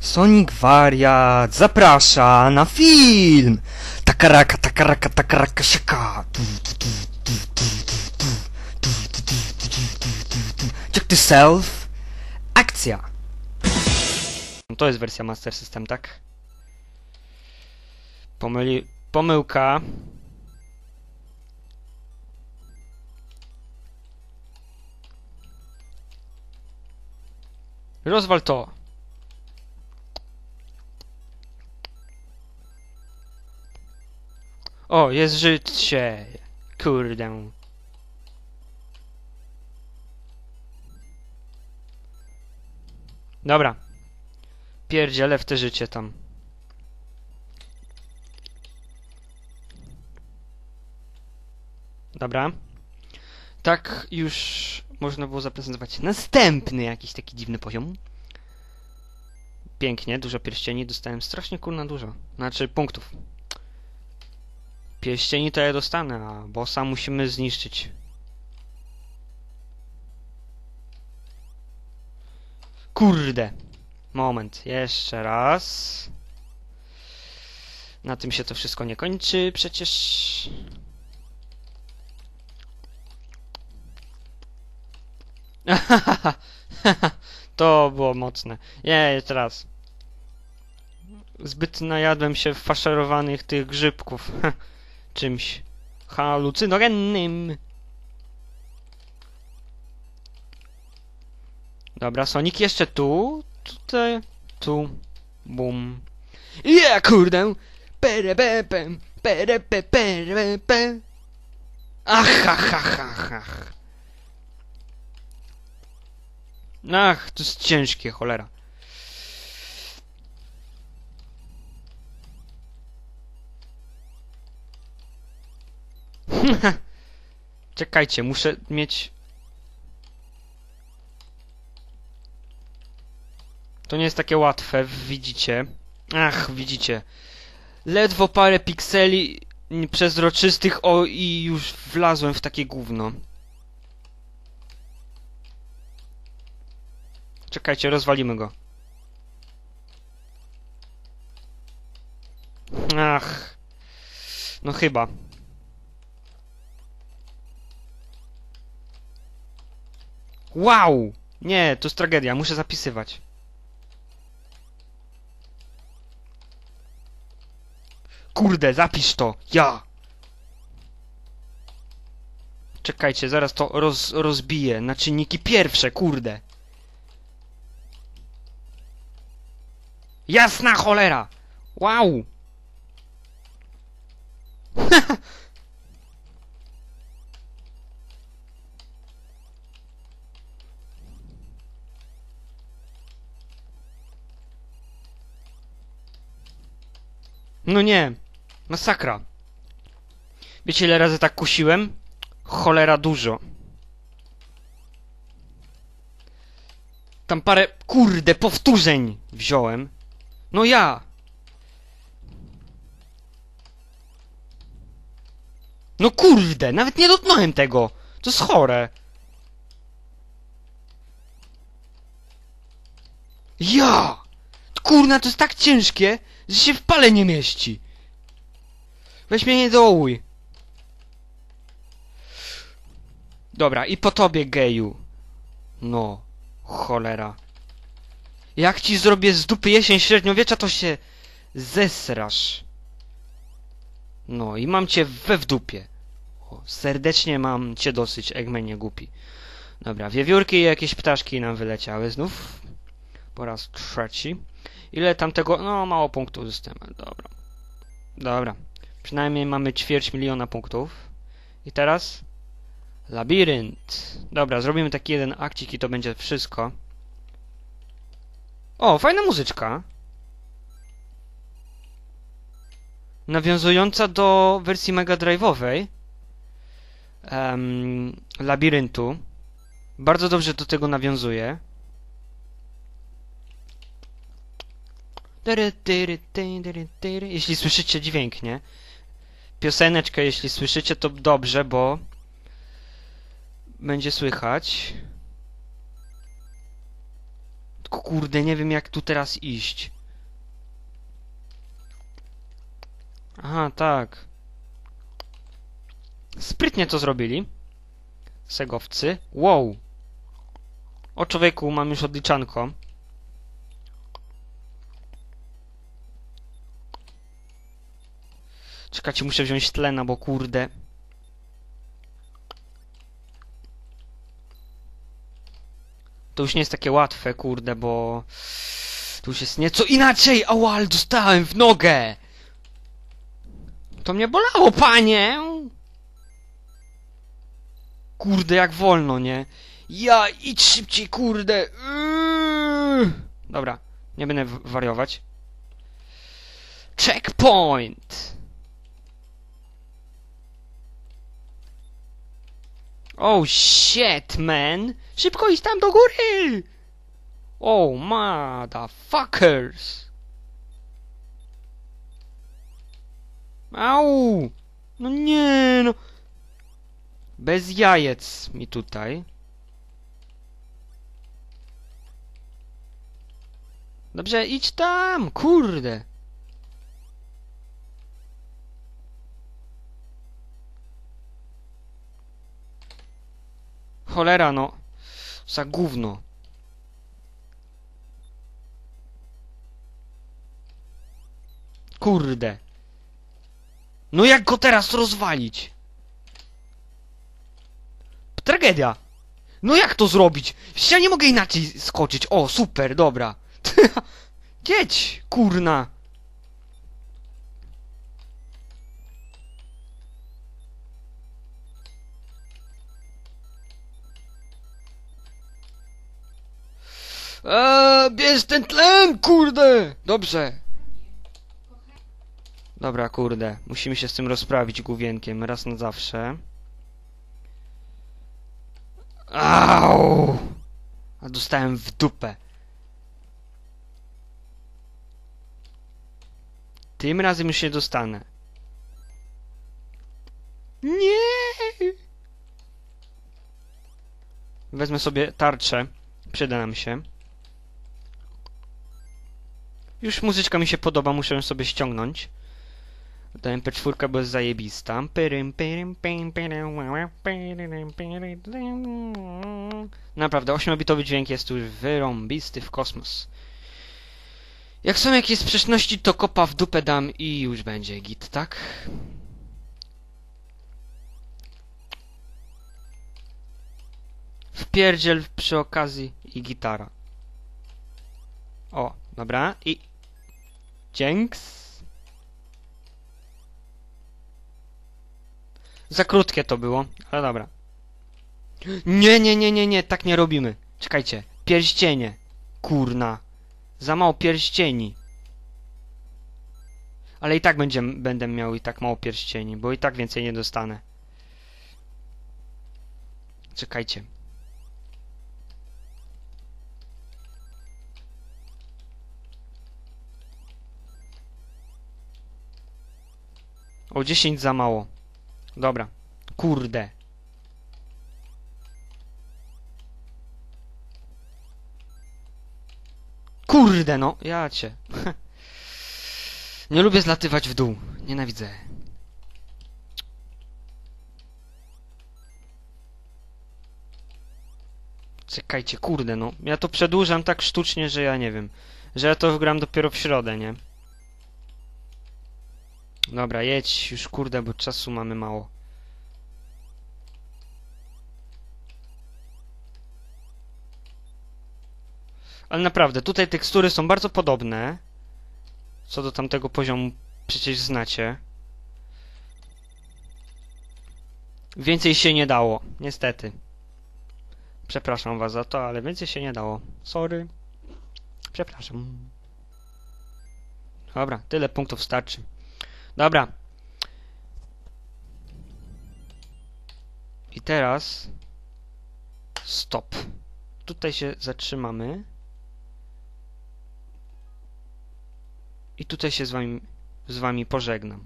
Sonic Wariat zaprasza na film! Takaraka, takaraka, takaraka, szaka! Check to self! Akcja! To jest wersja Master System, tak? Pomyli... Pomyłka. Rozwal to. O, jest życie. Kurde. Dobra. Pierdzielę w te życie tam. Dobra. Tak już można było zaprezentować następny jakiś taki dziwny poziom. Pięknie, dużo pierścieni. Dostałem strasznie kurna dużo. Znaczy punktów. Pierścieni to ja dostanę, a bossa musimy zniszczyć. Kurde. Moment, jeszcze raz. Na tym się to wszystko nie kończy, przecież... to było mocne. Nie, jeszcze raz. Zbyt najadłem się faszerowanych tych grzybków. Czymś halucynogennym. Dobra, Sonic jeszcze tu. Tutaj. Tu. Bum. Ja kurde! Perebepem, perepe, perepe. Ach, ach, ach, ach, ach. Ach, to jest ciężkie, cholera. Czekajcie, muszę mieć... To nie jest takie łatwe, widzicie. Ach, widzicie. Ledwo parę pikseli przezroczystych, o i już wlazłem w takie gówno. Czekajcie, rozwalimy go. Ach. No chyba. Wow! Nie, to jest tragedia, muszę zapisywać. Kurde, zapisz to! Ja! Czekajcie, zaraz to roz, rozbiję na czynniki pierwsze, kurde. Jasna cholera! Wow! No nie. Masakra. Wiecie ile razy tak kusiłem? Cholera dużo. Tam parę, kurde, powtórzeń wziąłem. No ja! No kurde, nawet nie dotknąłem tego. To jest chore. Ja! Kurna, to jest tak ciężkie, że się w pale nie mieści. Weź mnie nie dołuj. Dobra, i po tobie, geju. No, cholera. Jak ci zrobię z dupy jesień średniowiecza, to się zesrasz. No i mam cię we w dupie. O, serdecznie mam cię dosyć, Eggmanie głupi. Dobra, wiewiórki i jakieś ptaszki nam wyleciały znów. Po raz trzeci. Ile tamtego... No, mało punktów uzyskałem. Dobra. Dobra. Przynajmniej mamy ćwierć miliona punktów. I teraz... Labirynt. Dobra, zrobimy taki jeden akcik i to będzie wszystko. O, fajna muzyczka. Nawiązująca do wersji Mega Drive'owej. Um, labiryntu. Bardzo dobrze do tego nawiązuje. Jeśli słyszycie dźwięk, nie? Pioseneczkę, jeśli słyszycie, to dobrze, bo będzie słychać. Tylko kurde, nie wiem jak tu teraz iść. Aha, tak. Sprytnie to zrobili. Segowcy. Wow. O człowieku, mam już odliczanko. Czekajcie, muszę wziąć tlena, bo kurde. To już nie jest takie łatwe, kurde, bo... Tu już jest nieco inaczej! Ałal, dostałem w nogę! To mnie bolało, panie! Kurde, jak wolno, nie? Ja, idź szybciej, kurde! Yy. Dobra, nie będę wariować. Checkpoint! Oh shit, man! Szybko idź tam do góry! Oh, motherfuckers! Au! No nie, no. Bez jajec mi tutaj. Dobrze, idź tam, kurde. Cholera, no. Za gówno. Kurde. No jak go teraz rozwalić? Tragedia. No jak to zrobić? Ja nie mogę inaczej skoczyć. O, super, dobra. Jedź, kurna. Eee, bierz ten tlen, kurde! Dobrze. Dobra, kurde. Musimy się z tym rozprawić główienkiem raz na zawsze. Au! A dostałem w dupę. Tym razem już się dostanę. Nie! Wezmę sobie tarczę. Przyda nam się. Już muzyczka mi się podoba, muszę ją sobie ściągnąć. Ta MP4 była zajebista. Naprawdę, 8-bitowy dźwięk jest już wyrąbisty w kosmos. Jak są jakieś sprzeczności, to kopa w dupę dam i już będzie git, tak? Wpierdziel przy okazji i gitara. O, dobra, i... Dzięks. Za krótkie to było, ale dobra. Nie, nie, nie, nie, nie, tak nie robimy. Czekajcie, pierścienie. Kurna. Za mało pierścieni. Ale i tak będzie, będę miał i tak mało pierścieni, bo i tak więcej nie dostanę. Czekajcie. O 10 za mało. Dobra. Kurde. Kurde no, ja cię. Nie lubię zlatywać w dół. Nienawidzę. Czekajcie, kurde no. Ja to przedłużam tak sztucznie, że ja nie wiem. Że ja to wgram dopiero w środę, nie? Dobra, jedź już kurde, bo czasu mamy mało. Ale naprawdę, tutaj tekstury są bardzo podobne. Co do tamtego poziomu przecież znacie. Więcej się nie dało, niestety. Przepraszam was za to, ale więcej się nie dało. Sorry. Przepraszam. Dobra, tyle punktów starczy. Dobra. I teraz stop. Tutaj się zatrzymamy. I tutaj się z wami, z wami pożegnam.